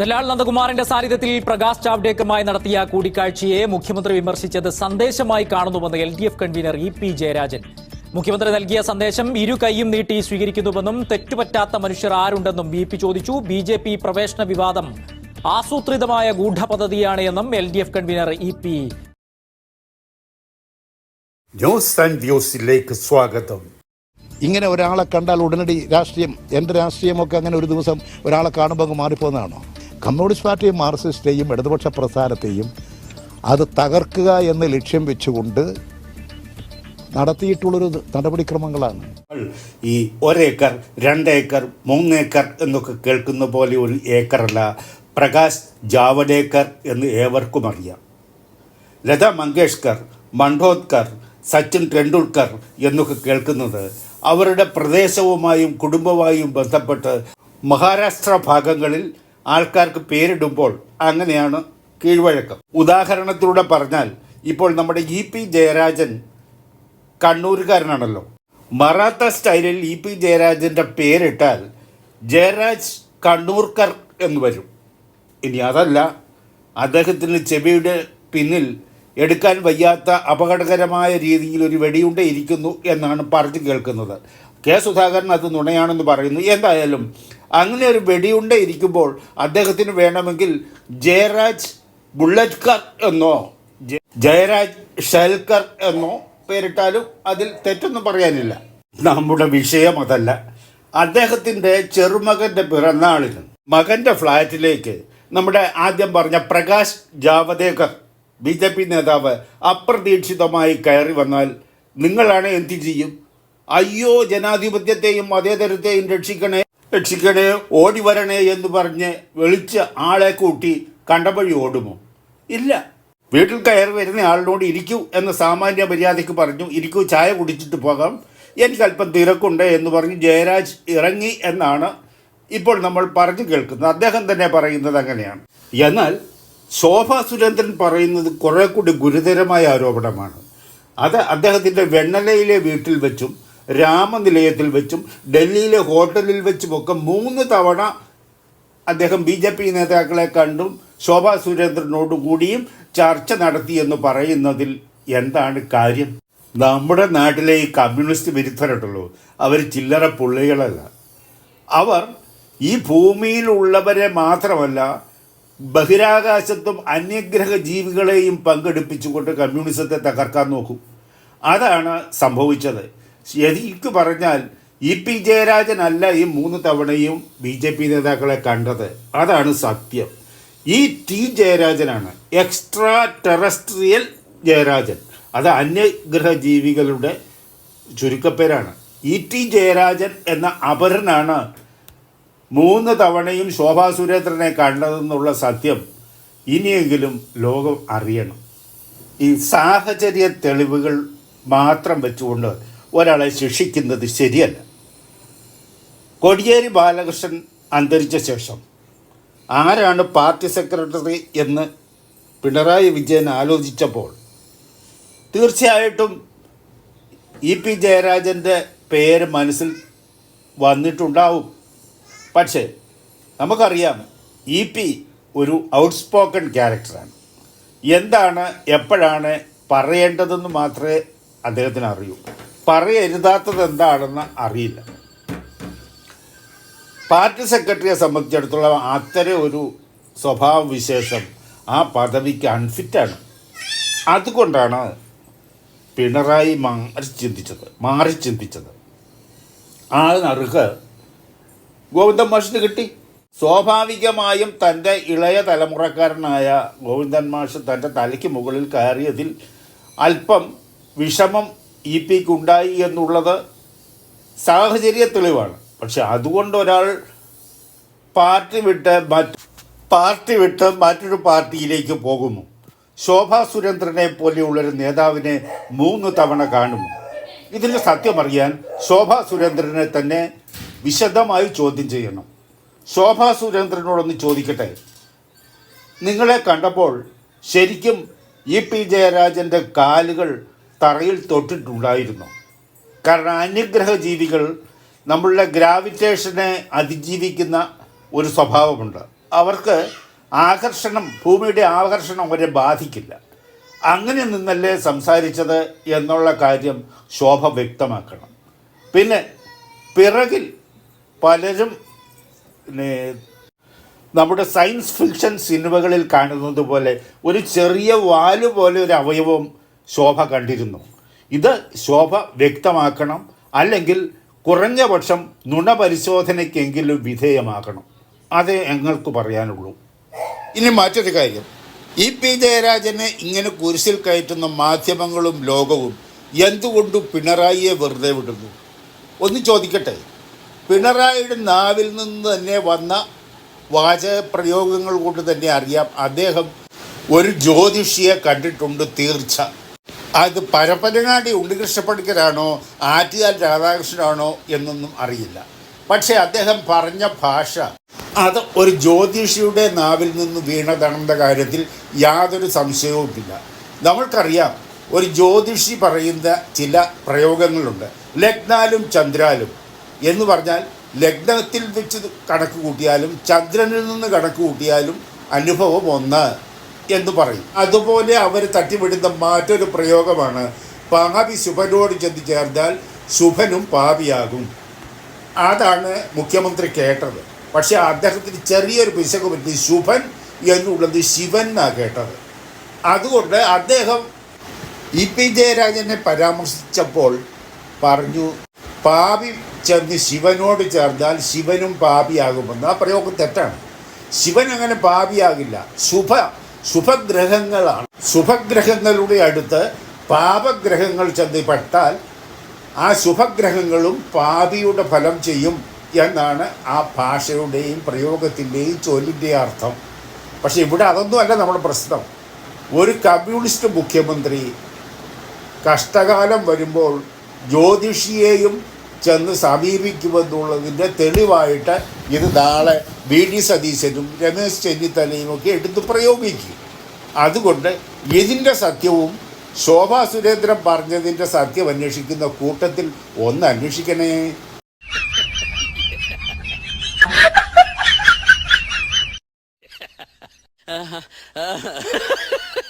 ദലാൽ നന്ദകുമാറിന്റെ സാന്നിധ്യത്തിൽ പ്രകാശ് ജാവ്ഡേക്കറുമായി നടത്തിയ കൂടിക്കാഴ്ചയെ മുഖ്യമന്ത്രി വിമർശിച്ചത് സന്ദേശമായി കാണുന്നുവെന്ന് L D F convener E P Jayarajan. മുഖ്യമന്ത്രി നൽകിയ സന്ദേശം ഇരു കൈയും നീട്ടി സ്വീകരിക്കുന്നുവെന്നും തെറ്റുപറ്റാത്ത മനുഷ്യർ ആരുണ്ടെന്നും ബി പി ചോദിച്ചു. ബി ജെ പി പ്രവേശന വിവാദം ആസൂത്രിതമായ ഗൂഢപദ്ധതിയാണ് എന്നും L D F convener E P news and വ്യൂസിലേക്ക് സ്വാഗതം. ഇങ്ങനെ ഒരാളെ കണ്ടാൽ ഉടനടി രാഷ്ട്രീയം എന്റെ രാഷ്ട്രീയമൊക്കെ അങ്ങനെ ഒരു ദിവസം ഒരാളെ കാണുമ്പോൾ അങ്ങ് മാറിപ്പോകുന്നതാണോ? കമ്മ്യൂണിസ്റ്റ് പാർട്ടിയും മാർക്സിസ്റ്റേയും ഇടതുപക്ഷ പ്രസ്ഥാനത്തെയും അത് തകർക്കുക എന്ന ലക്ഷ്യം വെച്ചുകൊണ്ട് നടത്തിയിട്ടുള്ളൊരു നടപടിക്രമങ്ങളാണ്. ഈ ഒരേക്കർ രണ്ടേക്കർ മൂന്നേക്കർ എന്നൊക്കെ കേൾക്കുന്ന പോലെ ഒരു ഏക്കറല്ല. പ്രകാശ് ജാവഡേക്കർ എന്ന് ഏവർക്കും അറിയാം. ലത മങ്കേഷ്കർ മണ്ഡോത്കർ സച്ചിൻ ടെണ്ടുൽക്കർ എന്നൊക്കെ കേൾക്കുന്നത്. അവരുടെ പ്രദേശവുമായും കുടുംബവുമായും ബന്ധപ്പെട്ട് മഹാരാഷ്ട്ര ഭാഗങ്ങളിൽ ആൾക്കാർക്ക് പേരിടുമ്പോൾ അങ്ങനെയാണ് കീഴ്വഴക്കം. ഉദാഹരണത്തിലൂടെ പറഞ്ഞാൽ ഇപ്പോൾ നമ്മുടെ ഇ പി ജയരാജൻ കണ്ണൂരുകാരനാണല്ലോ. മറാത്ത സ്റ്റൈലിൽ ഇ പി ജയരാജന്റെ പേരിട്ടാൽ ജയരാജ് കണ്ണൂർക്കർ എന്ന് വരും. ഇനി അതല്ല അദ്ദേഹത്തിന് ചെവിയുടെ പിന്നിൽ എടുക്കാൻ വയ്യാത്ത അപകടകരമായ രീതിയിൽ ഒരു വെടിയുണ്ട ഇരിക്കുന്നു എന്നാണ് പറഞ്ഞു കേൾക്കുന്നത്. കെ സുധാകരൻ അത് നുണയാണെന്ന് പറയുന്നു. എന്തായാലും അങ്ങനെ ഒരു വെടിയുണ്ട ഇരിക്കുമ്പോൾ അദ്ദേഹത്തിന് വേണമെങ്കിൽ ജയരാജ് ബുള്ളറ്റ്കർ എന്നോ ജയരാജ് ഷെൽക്കർ എന്നോ പേരിട്ടാലും അതിൽ തെറ്റൊന്നും പറയാനില്ല. നമ്മുടെ വിഷയം അതല്ല. അദ്ദേഹത്തിന്റെ ചെറുമകന്റെ പിറന്നാളിന് മകന്റെ ഫ്ലാറ്റിലേക്ക് നമ്മുടെ ആദ്യം പറഞ്ഞ Prakash Javadekar B J P നേതാവ് അപ്രതീക്ഷിതമായി കയറി വന്നാൽ നിങ്ങളാണ് എന്ത് ചെയ്യും? അയ്യോ ജനാധിപത്യത്തെയും മതേതരത്തെയും രക്ഷിക്കണേ രക്ഷിക്കണേ ഓടി വരണേ എന്ന് പറഞ്ഞ് വിളിച്ച് ആളെ കൂട്ടി കണ്ടപഴി ഓടുമോ? ഇല്ല. വീട്ടിൽ കയറി വരുന്ന ആളിനോട് ഇരിക്കൂ എന്ന സാമാന്യ മര്യാദയ്ക്ക് പറഞ്ഞു ഇരിക്കൂ ചായ കുടിച്ചിട്ട് പോകാം. എനിക്ക് അല്പം തിരക്കുണ്ട് എന്ന് പറഞ്ഞ് ജയരാജ് ഇറങ്ങി എന്നാണ് ഇപ്പോൾ നമ്മൾ പറഞ്ഞു കേൾക്കുന്നത്. അദ്ദേഹം തന്നെ പറയുന്നത് അങ്ങനെയാണ്. എന്നാൽ ശോഭ സുരേന്ദ്രൻ പറയുന്നത് കുറെ കൂടി ഗുരുതരമായ ആരോപണമാണ്. അത് അദ്ദേഹത്തിന്റെ വെണ്ണലയിലെ വീട്ടിൽ വെച്ചും രാമനിലയത്തിൽ വെച്ചും ഡൽഹിയിലെ ഹോട്ടലിൽ വെച്ചുമൊക്കെ മൂന്ന് തവണ അദ്ദേഹം ബി ജെ പി നേതാക്കളെ കണ്ടും ശോഭാ സുരേന്ദ്രനോട് കൂടിയും ചർച്ച നടത്തിയെന്ന് പറയുന്നതിൽ എന്താണ് കാര്യം? നമ്മുടെ നാട്ടിലെ ഈ കമ്മ്യൂണിസ്റ്റ് വിരുദ്ധരുണ്ടല്ലോ. അവർ ചില്ലറ പുള്ളികളല്ല. അവർ ഈ ഭൂമിയിലുള്ളവരെ മാത്രമല്ല ബഹിരാകാശത്തും അന്യഗ്രഹ ജീവികളെയും പങ്കെടുപ്പിച്ചുകൊണ്ട് കമ്മ്യൂണിസത്തെ തകർക്കാൻ നോക്കും. അതാണ് സംഭവിച്ചത്. ശരിക്ക് പറഞ്ഞാൽ ഇ പി ജയരാജൻ അല്ല ഈ മൂന്ന് തവണയും ബി ജെ പി നേതാക്കളെ കണ്ടത്. അതാണ് സത്യം. ഈ ടി ജയരാജനാണ് എക്സ്ട്രാ ടെറസ്ട്രിയൽ ജയരാജൻ. അത് അന്യഗ്രഹ ജീവികളുടെ ചുരുക്കപ്പേരാണ്. ഇ ടി ജയരാജൻ എന്ന അപരനാണ് മൂന്ന് തവണയും ശോഭാ സുരേന്ദ്രനെ കണ്ടതെന്നുള്ള സത്യം ഇനിയെങ്കിലും ലോകം അറിയണം. ഈ സാഹചര്യ തെളിവുകൾ മാത്രം വെച്ചുകൊണ്ട് ഒരാളെ ശിക്ഷിക്കുന്നത് ശരിയല്ല. കോടിയേരി ബാലകൃഷ്ണൻ അന്തരിച്ച ശേഷം ആരാണ് പാർട്ടി സെക്രട്ടറി എന്ന് പിണറായി വിജയൻ ആലോചിച്ചപ്പോൾ തീർച്ചയായിട്ടും ഇ പി ജയരാജന്റെ പേര് മനസ്സിൽ വന്നിട്ടുണ്ടാവും. പക്ഷേ നമുക്കറിയാം ഇ പി ഒരു ഔട്ട്സ്പോക്കൺ ക്യാരക്ടറാണ് എന്താണ് എപ്പോഴാണ് പറയേണ്ടതെന്ന് മാത്രമേ അദ്ദേഹത്തിന് അറിയൂ. പറയരുതാത്തത് എന്താണെന്ന് അറിയില്ല. പാർട്ടി സെക്രട്ടറിയെ സംബന്ധിച്ചിടത്തോളം അത്തരം ഒരു സ്വഭാവവിശേഷം ആ പദവിക്ക് അൺഫിറ്റാണ് അതുകൊണ്ടാണ് പിണറായി മാറി ചിന്തിച്ചത് മാറി ചിന്തിച്ചത്. ആ നറുക്ക് ഗോവിന്ദൻ മാഷിന് കിട്ടി. സ്വാഭാവികമായും തന്റെ ഇളയ തലമുറക്കാരനായ ഗോവിന്ദൻ മാഷ് തന്റെ തലയ്ക്ക് മുകളിൽ കയറിയതിൽ അല്പം വിഷമം ഇ പിക്ക് ഉണ്ടായി എന്നുള്ളത് സാഹചര്യ തെളിവാണ്. പക്ഷെ അതുകൊണ്ട് ഒരാൾ പാർട്ടി വിട്ട് മറ്റ് പാർട്ടി വിട്ട് മറ്റൊരു പാർട്ടിയിലേക്ക് പോകുമോ ശോഭാ സുരേന്ദ്രനെ പോലെയുള്ളൊരു നേതാവിനെ മൂന്ന് തവണ കാണുമോ ഇതിന്റെ സത്യമറിയാൻ ശോഭാ സുരേന്ദ്രനെ തന്നെ വിശദമായി ചോദ്യം ചെയ്യണം. ശോഭാ സുരേന്ദ്രനോടൊന്ന് ചോദിക്കട്ടെ? നിങ്ങളെ കണ്ടപ്പോൾ ശരിക്കും ഇ പി ജയരാജന്റെ കാലുകൾ തറയിൽ തൊട്ടിട്ടുണ്ടായിരുന്നു. കാരണം അനുഗ്രഹ ജീവികൾ നമ്മളുടെ ഗ്രാവിറ്റേഷനെ അതിജീവിക്കുന്ന ഒരു സ്വഭാവമുണ്ട്. അവർക്ക് ആകർഷണം ഭൂമിയുടെ ആകർഷണം അവരെ ബാധിക്കില്ല. അങ്ങനെ നിന്നല്ലേ സംസാരിച്ചത് എന്നുള്ള കാര്യം ശോഭ വ്യക്തമാക്കണം. പിന്നെ പിറകിൽ പലരും നമ്മുടെ സയൻസ് ഫിക്ഷൻ സിനിമകളിൽ കാണുന്നത് പോലെ ഒരു ചെറിയ വാൽ പോലെ ഒരു അവയവം ശോഭ കണ്ടിരുന്നു. ഇത് ശോഭ വ്യക്തമാക്കണം അല്ലെങ്കിൽ കുറഞ്ഞ പക്ഷം നുണ പരിശോധനയ്ക്കെങ്കിലും വിധേയമാക്കണം അതേ ഞങ്ങൾക്ക് പറയാനുള്ളൂ. ഇനി മറ്റൊരു കാര്യം. ഇ പി ജയരാജനെ ഇങ്ങനെ കുരിശിൽ കയറ്റുന്ന മാധ്യമങ്ങളും ലോകവും എന്തുകൊണ്ടും പിണറായിയെ വെറുതെ വിടുന്നു? ഒന്ന് ചോദിക്കട്ടെ? പിണറായിയുടെ നാവിൽ നിന്ന് തന്നെ വന്ന വാചക പ്രയോഗങ്ങൾ കൊണ്ട് തന്നെ അറിയാം അദ്ദേഹം ഒരു ജ്യോതിഷിയെ കണ്ടിട്ടുണ്ട് തീർച്ച. അത് പരപ്പനങ്ങാടി ഉണ്ണികൃഷ്ണപ്പണിക്കരാണോ ആറ്റുകാൽ രാധാകൃഷ്ണനാണോ എന്നൊന്നും അറിയില്ല. പക്ഷേ അദ്ദേഹം പറഞ്ഞ ഭാഷ അത് ഒരു ജ്യോതിഷിയുടെ നാവിൽ നിന്ന് വീണതാണെന്ന കാര്യത്തിൽ യാതൊരു സംശയവുമില്ല. നമ്മൾക്കറിയാം ഒരു ജ്യോതിഷി പറയുന്ന ചില പ്രയോഗങ്ങളുണ്ട്. ലഗ്നാലും ചന്ദ്രാലും. എന്ന് പറഞ്ഞാൽ ലഗ്നത്തിൽ വെച്ച് കണക്ക് കൂട്ടിയാലും ചന്ദ്രനിൽ നിന്ന് കണക്ക് കൂട്ടിയാലും അനുഭവം ഒന്ന് എന്ന് പറയും. അതുപോലെ അവർ തട്ടിവിടുന്ന മറ്റൊരു പ്രയോഗമാണ്. പാപി ശുഭനോട് ചെന്ന് ചേർന്നാൽ ശുഭനും പാവിയാകും അതാണ് മുഖ്യമന്ത്രി കേട്ടത്. പക്ഷെ അദ്ദേഹത്തിന് ചെറിയൊരു പിശക് പറ്റി ശുഭൻ എന്നുള്ളത് ശിവൻ എന്നാണ് കേട്ടത്. അതുകൊണ്ട് അദ്ദേഹം ഇ പി ജയരാജനെ പരാമർശിച്ചപ്പോൾ പറഞ്ഞു പാപി ചെന്ന് ശിവനോട് ചേർന്നാൽ ശിവനും പാപിയാകുമെന്ന്. ആ പ്രയോഗം തെറ്റാണ്. ശിവൻ അങ്ങനെ പാപിയാകില്ല. ശുഭ ശുഭഗ്രഹങ്ങളാണ്. ശുഭഗ്രഹങ്ങളുടെ അടുത്ത് പാപഗ്രഹങ്ങൾ ചെന്ന് പെട്ടാൽ ആ ശുഭഗ്രഹങ്ങളും പാപിയുടെ ഫലം ചെയ്യും എന്നാണ് ആ ഭാഷയുടെയും പ്രയോഗത്തിന്റെയും ചൊല്ലിന്റെയും അർത്ഥം. പക്ഷേ ഇവിടെ അതൊന്നുമല്ല നമ്മുടെ പ്രശ്നം. ഒരു കമ്മ്യൂണിസ്റ്റ് മുഖ്യമന്ത്രി കഷ്ടകാലം വരുമ്പോൾ ജ്യോതിഷിയെയും ചെന്ന് സമീപിക്കുമെന്നുള്ളതിന്റെ തെളിവായിട്ട് ഇത് നാളെ വി ഡി സതീശനും രമേശ് ചെന്നിത്തലയും ഒക്കെ എടുത്ത് പ്രയോഗിക്കും. അതുകൊണ്ട് ഇതിന്റെ സത്യവും ശോഭാ സുരേന്ദ്രൻ പറഞ്ഞതിന്റെ സത്യം അന്വേഷിക്കുന്ന കൂട്ടത്തിൽ ഒന്ന് അന്വേഷിക്കണേ.